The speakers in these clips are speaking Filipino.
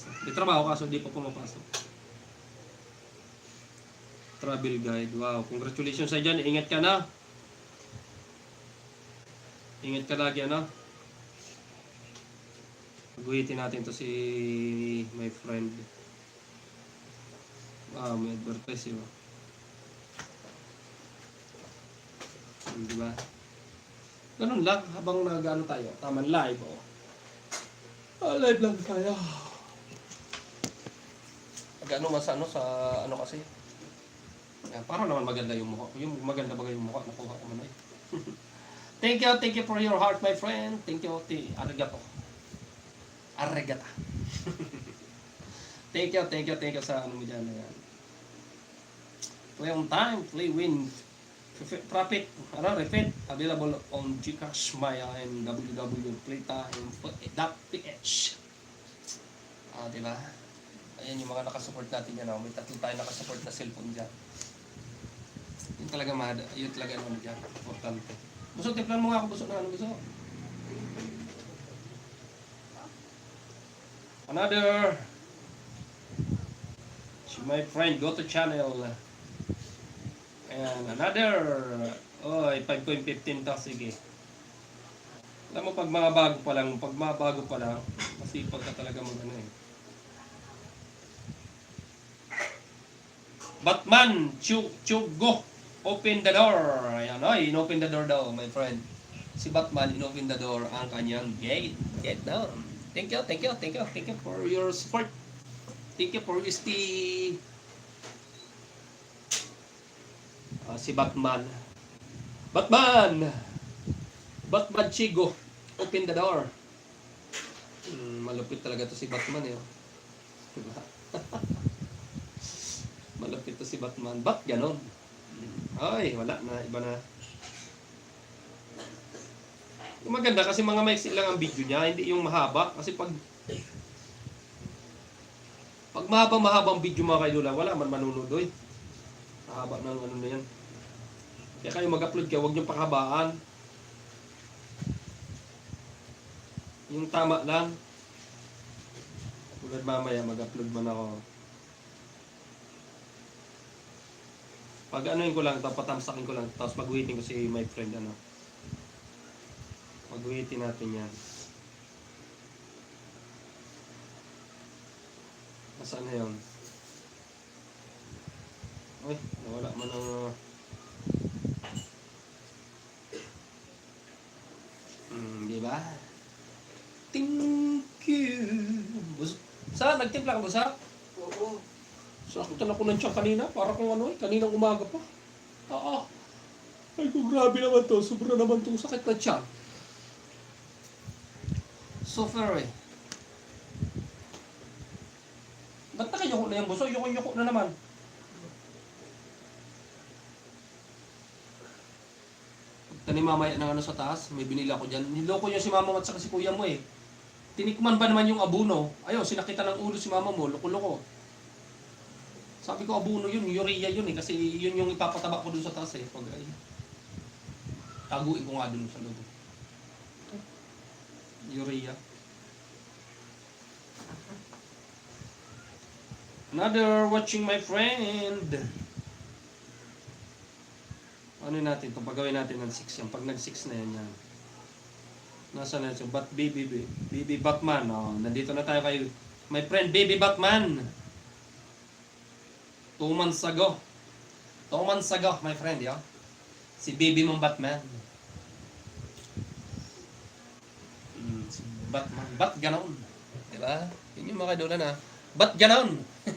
pumapasok. May trabaho kaso di pa pumapasok. Travel guide. Wow, congratulations sa dyan. Ingat ka na. Ingat ka lagi, ano? Pag-uwitin natin to si my friend. Wow, may advertise yun. Hmm, Di ba? Ganun lang, habang nag-ano tayo. Taman live, oh. Ah, live lang tayo. Ano mas ano sa ano kasi. Yan, para naman maganda yung mukha. Yung maganda ba yung mukha nakuha ko man eh. thank you, thank you for your heart, my friend. Thank you, ti arigato. Arregata. thank you, thank you, thank you sa ano mo dyan. Ayan. Play on time, play win. Profi- Profit, ano, refit, available on Gcash, Maya, and www.playtime.ph Ah, di ba? Ayan yung mga nakasupport natin yan. Oh. May tatlo tayo nakasupport na cellphone dyan. Yun talaga mahada. Yun talaga ano dyan. Importante. Busog, tiplan mo nga ako. Busog na ano gusto. Another. Si my friend, go to channel. Ayan, another. Oh, 5.15 to. Sige. Alam mo, pag mga bago pa lang, pag mga bago pa lang, masipag ka talaga mag ano eh. Batman, Chug, Chug, go! Open the door! Ayan, ay, in-open the door daw, my friend. Si Batman, in-open the door ang kanyang gate. Get down. Thank you, thank you, thank you, thank you for your support. Thank you for ST... Ah, si Batman. Batman! Batman Chigo, open the door. Hmm, malupit talaga to si Batman eh. oh. Diba? si Batman. Ba't ganon? Ay, wala na. Iba na. Yung maganda kasi mga maiksi lang ang video niya, hindi yung mahaba. Kasi pag pag mahaba-mahabang video mga kailula, wala man manunod doy. Mahaba ng ano na yan. Kaya kayo mag-upload kayo, huwag niyong pakabaan. Yung tama lang. Tulad mamaya, mag-upload man ako. Pag anuin ko lang, patamsakin ko lang, tapos pag-waiting ko si my friend, ano. Pag-waiting natin yan. Nasaan na yun? Uy, nawala man ang... Uh... Hmm, di ba? Thank you. Bus sa, nagtimpla ka ba sa? Oo. Saktan ako ng tiyan kanina, para kung ano eh, kaninang umaga pa. Oo. Ay kung grabe naman to, sobra naman tong sakit na tiyan. Suffer eh. Ba't nakayoko na yung buso? Yoko-yoko na naman. Tani mamaya ng ano sa taas, may binila ko dyan. Niloko niya si mama at saka si kuya mo eh. Tinikman ba naman yung abuno? Ayaw, sinakita ng ulo si mama mo, loko-loko. Sabi ko abuno yun, urea yun eh, kasi yun yung ipapataba ko dun sa taas eh. Pag ay, taguin ko nga dun sa loob. Urea. Another watching my friend. Ano natin ito? Pagawin natin ng 6 yan. Pag nag-6 na yan yan. Nasaan na siya? Bat baby, baby, baby Batman. Oh, nandito na tayo kay my friend baby Batman. Two months ago. Two months ago, my friend, yo. Si baby mong Batman. Mm, si Batman. Bat ganon. Diba? Yun yung mga kadulan na. Bat ganon.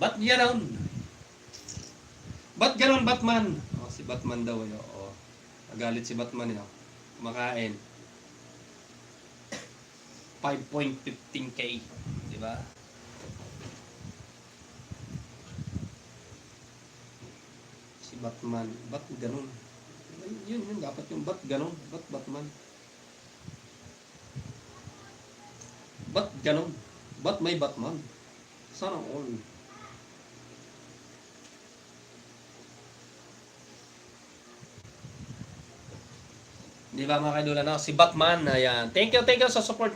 Bat ganon. Bat ganon, Batman? Oh, si Batman daw, yo. Oh. Nagalit si Batman, yo. Kumakain. 5.15k. Diba? si Batman. Bat ganun. Yun, yun. Dapat yung bat ganun. Bat Batman. Bat ganun. Bat may Batman. Sana all. Di ba mga kaidula no? Si Batman, ayan. Thank you, thank you sa support